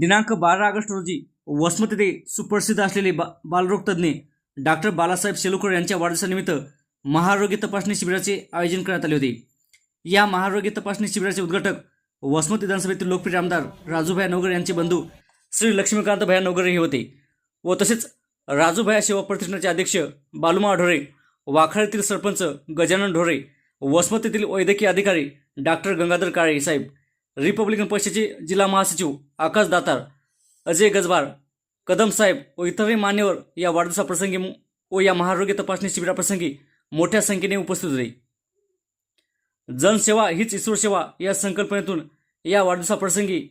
दिनांक बारा ऑगस्ट रोजी वसमत येथे सुप्रसिद्ध असलेले बा बालरोगतज्ञ डॉक्टर बालासाहेब शेलुकर यांच्या वाढदिवसानिमित्त महारोग्य तपासणी शिबिराचे आयोजन करण्यात आले होते. या महारोग्य तपासणी शिबिराचे उद्घाटक वसमत विधानसभेतील लोकप्रिय आमदार राजूभाई नवगर यांचे बंधू श्री लक्ष्मीकांत भया नवगर हे होते व तसेच राजूभाया सेवा प्रतिष्ठानचे अध्यक्ष बालुमा ढोरे वाखाळीतील सरपंच गजानन ढोरे वसमत येथील वैद्यकीय अधिकारी डॉक्टर गंगाधर काळे साहेब रिपब्लिकन पक्षाचे जिल्हा महासचिव आकाश दातार अजय गजबार कदम साहेब व इतरही मान्यवर या वाढदिवसाप्रसंगी प्रसंगी व या महारोग्य तपासणी शिबिराप्रसंगी मोठ्या संख्येने उपस्थित होते. जनसेवा हीच इस्रो सेवा या संकल्पनेतून या वाढदिवसाप्रसंगी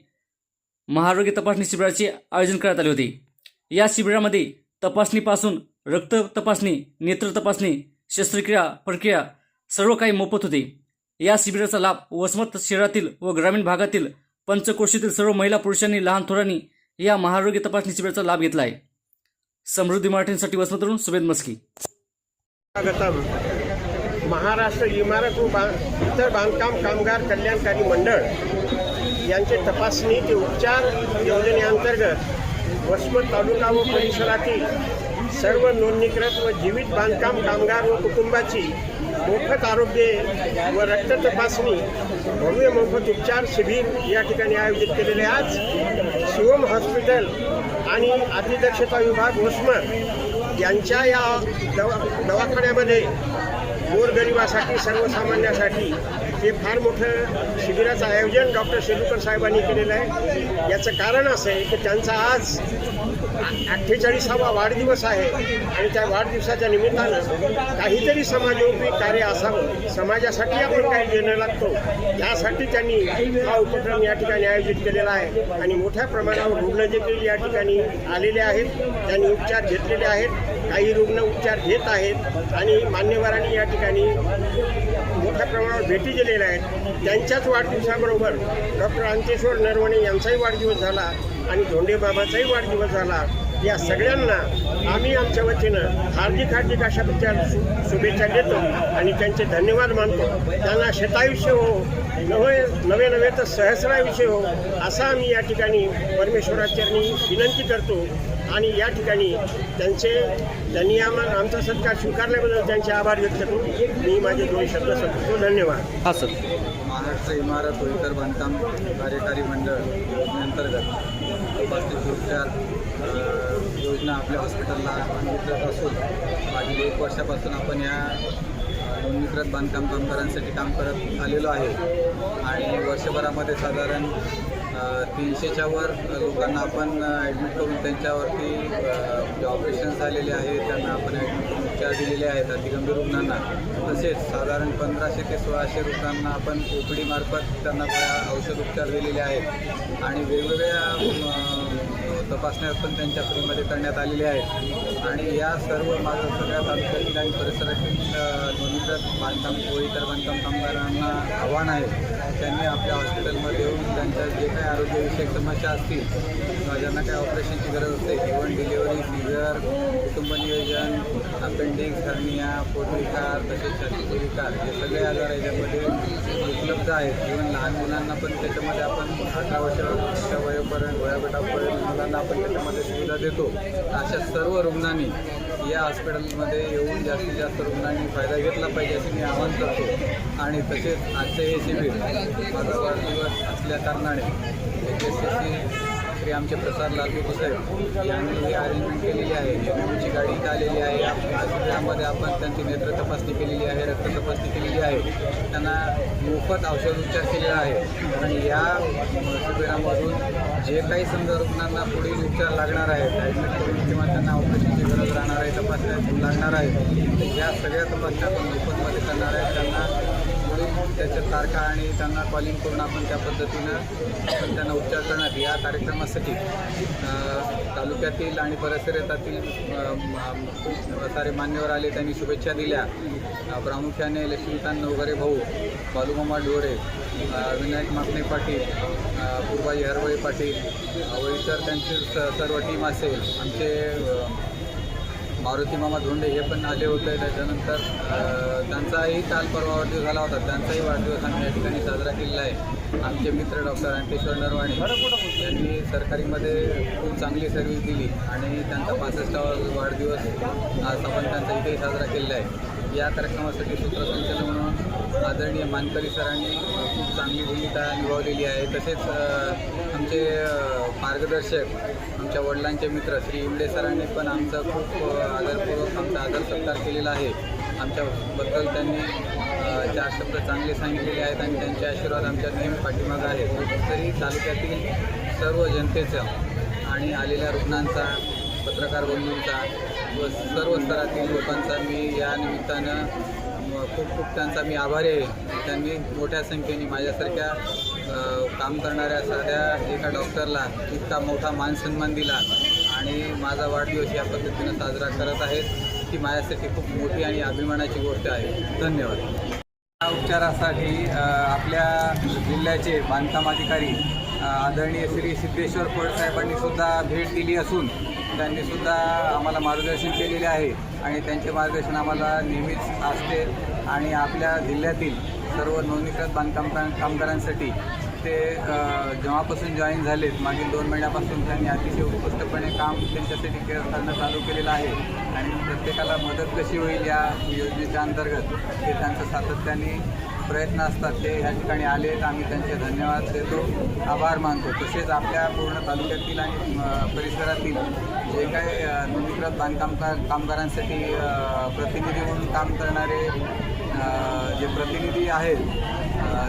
महारोग्य तपासणी शिबिराचे आयोजन करण्यात आले होते. या शिबिरामध्ये तपासणीपासून रक्त तपासणी नेत्र तपासणी शस्त्रक्रिया प्रक्रिया सर्व काही मोफत होते. या शिबिराचा लाभ वसमत शहरातील व ग्रामीण भागातील पंचकोशीतील सर्व महिला पुरुषांनी लहान थोरांनी या महारोग्य तपासणी शिबिराचा लाभ घेतला आहे. समृद्धी मराठींसाठी वसमतरून सुभेद मस्की. महाराष्ट्र इमारत व बा इतर बांधकाम कामगार कल्याणकारी मंडळ यांचे तपासणी ते उपचार योजनेअंतर्गत वसमत तालुका व परिसरातील सर्व नोंदणीकृत व जीवित बांधकाम कामगार व कुटुंबाची मोफत आरोग्य व रक्त तपासणी भव्य मोफत उपचार शिबिर या ठिकाणी आयोजित केलेले आज शिवम हॉस्पिटल आणि अतिदक्षता विभाग वसमत यांच्या या दवा दवाखान्यामध्ये गोरगरिबासाठी सर्वसामान्यासाठी हे फार मोठं शिबिराचं आयोजन डॉक्टर शेलुकर साहेबांनी केलेलं आहे. याचं कारण असं आहे की त्यांचा आज अठ्ठेचाळीसावा वाढदिवस आहे. आणि त्या वाढदिवसाच्या निमित्तानं काहीतरी समाजोपयोगी कार्य असावं. समाजासाठी आपण काय देणं लागतो. यासाठी त्यांनी हा उपक्रम या ठिकाणी आयोजित केलेला आहे. आणि मोठ्या प्रमाणावर रुग्ण देखील या ठिकाणी आलेले आहेत. त्यांनी उपचार घेतलेले आहेत. काही रुग्ण उपचार घेत आहेत. आणि मान्यवरांनी या ठिकाणी मोठ्या प्रमाणावर भेटी दिलेल्या आहेत. त्यांच्याच वाढदिवसाबरोबर डॉक्टर अंतेश्वर नरवणे यांचाही वाढदिवस झाला. आणि धोंडे बाबाचाही वाढदिवस झाला. या सगळ्यांना आम्ही आमच्या वतीनं हार्दिक हार्दिक अशाबद्दल शु शुभेच्छा देतो आणि त्यांचे धन्यवाद मानतो. त्यांना शतायुष्य हो नवे नवे नवे तर सहस्रायुष्य हो असा आम्ही या ठिकाणी परमेश्वराचरणी विनंती करतो. आणि या ठिकाणी त्यांचे त्यांनी आम्हा आमचा सत्कार स्वीकारल्याबद्दल त्यांचे आभार व्यक्त करून मी माझे दोन शब्द संपवतो. धन्यवाद. हा सर. महाराष्ट्र इमारत व इतर बांधकाम कार्यकारी मंडळ योजनेअंतर्गत तपासणीचे उपचार योजना आपल्या हॉस्पिटलला अंगीकृत असून मागील एक वर्षापासून आपण या नोंदणीकृत बांधकाम कामगारांसाठी काम करत आलेलो आहे. आणि वर्षभरामध्ये साधारण तीनशेच्या वर लोकांना आपण ॲडमिट करून त्यांच्यावरती जे ऑपरेशन झालेले आहे त्यांना आपण ॲडमिट करून उपचार दिलेले आहेत अतिगंभीर रुग्णांना. तसेच साधारण पंधराशे ते सोळाशे रुग्णांना आपण ओ पी डीमार्फत त्यांना औषध उपचार दिलेले आहेत. आणि वेगवेगळ्या तपासण्या पण त्यांच्या फ्रीमध्ये करण्यात आलेल्या आहेत. आणि या सर्व माझं सगळ्या तालुक्यातील आणि परिसरातील अ, नोंदणीकृत बांधकाम कोळीकर बांधकाम कामगारांना आव्हान आहे. त्यांनी आपल्या हॉस्पिटलमध्ये येऊन त्यांच्या जे काही आरोग्यविषयक समस्या असतील किंवा ज्यांना काही ऑपरेशनची गरज असते इव्हन डिलिव्हरी सिझर कुटुंब नियोजन अपेंडिक्स हर्निया पोटविकार तसेच छातीचे विकार हे सगळे आजार याच्यामध्ये उपलब्ध आहेत. इव्हन लहान मुलांना पण त्याच्यामध्ये आपण अठरा वर्षाच्या वयोपर्यंत वयोगटापर्यंत मुलांना आपण त्याच्यामध्ये सुविधा देतो. अशा सर्व रुग्णांनी या हॉस्पिटलमध्ये येऊन जास्तीत जास्त रुग्णांनी फायदा घेतला पाहिजे असे मी आवाहन करतो. आणि तसेच आजचं हे शिबिर माझा वाढदिवस असल्या कारणाने ठाकरे आमचे प्रसाद लालबुक साहेब यांनी ही अरेंजमेंट केलेली आहे. आमची गाडी इथं आलेली आहे. त्यामध्ये आपण त्यांची नेत्र तपासणी केलेली आहे रक्त तपासणी केलेली आहे. त्यांना मोफत औषध उपचार केलेला आहे. आणि या शिबिरामधून जे काही समजा रुग्णांना पुढील उपचार लागणार आहेत ॲडमिट करून किंवा त्यांना ऑपरेशनची गरज राहणार आहे तपासण्या लागणार आहे या सगळ्या तपासण्या आपण मोफतमध्ये करणार आहे त्यांना त्याच्या तारखा आणि त्यांना कॉलिंग करून आपण त्या पद्धतीनं त्यांना उपचार करणार. या कार्यक्रमासाठी तालुक्यातील आणि परिसरातील खूप सारे मान्यवर आले त्यांनी शुभेच्छा दिल्या. प्रामुख्याने लक्ष्मीकांत नवघरे भाऊ बालुमामा डोरे विनायक माकणे पाटील अ, पूर्वाजी हरवळे पाटील व इतर त्यांची स- सर्व टीम असेल. आमचे मारुती मामा धोंडे हे पण आले होते. त्याच्यानंतर त्यांचाही काल परवा वाढदिवस झाला होता. त्यांचाही वाढदिवस आम्ही या ठिकाणी साजरा केलेला आहे. आमचे मित्र डॉक्टर अंकेश्वर नरवाणे यांनी सरकारीमध्ये खूप चांगली सर्व्हिस दिली आणि त्यांचा पासष्टावा वाढदिवस आज आपण त्यांचा इथेही साजरा केलेला आहे. या कार्यक्रमासाठी सूत्रसंचालन म्हणून आदरणीय मानकरी सरांनी खूप चांगली भूमिका निभावलेली आहे. तसेच आमचे मार्गदर्शक आमच्या वडिलांचे मित्र श्री इमडे सरांनी पण आमचा खूप आदरपूर्वक आमचा आदर सत्कार केलेला आहे. आमच्याबद्दल त्यांनी चार शब्द चांगले सांगितलेले आहेत आणि त्यांचे आशीर्वाद आमच्या नेहमी पाठीमागं आहेत. तरी तालुक्यातील सर्व जनतेचा आणि आलेल्या रुग्णांचा पत्रकार बंधूंचा व सर्व स्तरातील लोकांचा मी या निमित्तानं खूप खूप त्यांचा मी आभारी आहे. त्यांनी मोठ्या संख्येने माझ्यासारख्या काम करणाऱ्या साध्या एका डॉक्टरला इतका मोठा मानसन्मान दिला आणि माझा वाढदिवस या पद्धतीनं साजरा करत आहेत ती माझ्यासाठी खूप मोठी आणि अभिमानाची गोष्ट आहे. धन्यवाद. या उपचारासाठी आपल्या जिल्ह्याचे बांधकाम अधिकारी आदरणीय श्री सिद्धेश्वर फडसाहेबांनी सुद्धा भेट दिली असून त्यांनी सुद्धा आम्हाला मार्गदर्शन केलेले आहे आणि त्यांचे मार्गदर्शन आम्हाला नेहमीच असते आणि आपल्या जिल्ह्यातील सर्व नोंदणीकृत बांधकाम कामगारांसाठी ते जेव्हापासून जॉईन झालेत मागील दोन महिन्यापासून त्यांनी अतिशय उत्कृष्टपणे काम त्यांच्यासाठी के करणं चालू केलेलं आहे आणि प्रत्येकाला मदत कशी होईल या योजनेच्या अंतर्गत हे त्यांचं सातत्याने प्रयत्न असतात ते ह्या ठिकाणी आलेत आम्ही त्यांचे धन्यवाद देतो. आभार मानतो. तसेच आपल्या पूर्ण तालुक्यातील आणि परिसरातील जे काही नोंदणीकृत बांधकाम कामगारांसाठी प्रतिनिधी म्हणून काम करणारे जे प्रतिनिधी आहेत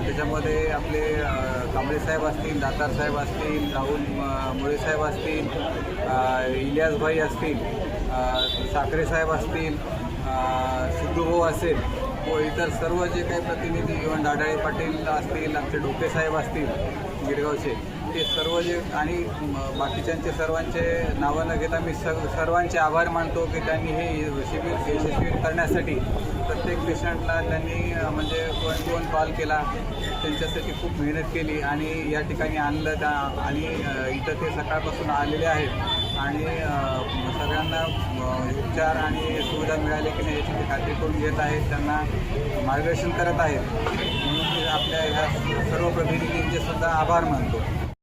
त्याच्यामध्ये आपले कांबळेसाहेब कांबळे साहेब असतील दातारसाहेब असतील राहुल म- मुळे साहेब असतील इलियासभाई असतील साखरेसाहेब साखरे साहेब असतील सिद्धूभाऊ असेल व इतर सर्व जे काही प्रतिनिधी इव्हन डाडाळे पाटील असतील आमचे डोके साहेब असतील गिरगावचे ते सर्व जे आणि बाकीच्यांचे सर्वांचे नावं न घेता मी सर्व सर्वांचे आभार मानतो की त्यांनी हे शिबिर यशस्वी करण्यासाठी प्रत्येक पेशंटला त्यांनी म्हणजे वन टू वन कॉल केला त्यांच्यासाठी खूप मेहनत केली आणि या ठिकाणी आणलं त्या आणि इथं ते सकाळपासून आलेले आहेत. आणि सगळ्यांना उपचार आणि सुविधा मिळाली की नाही याची ते खात्री करून घेत आहेत त्यांना मार्गदर्शन करत आहेत. म्हणून आपल्या ह्या सर्व प्रतिनिधींचे सुद्धा आभार मानतो.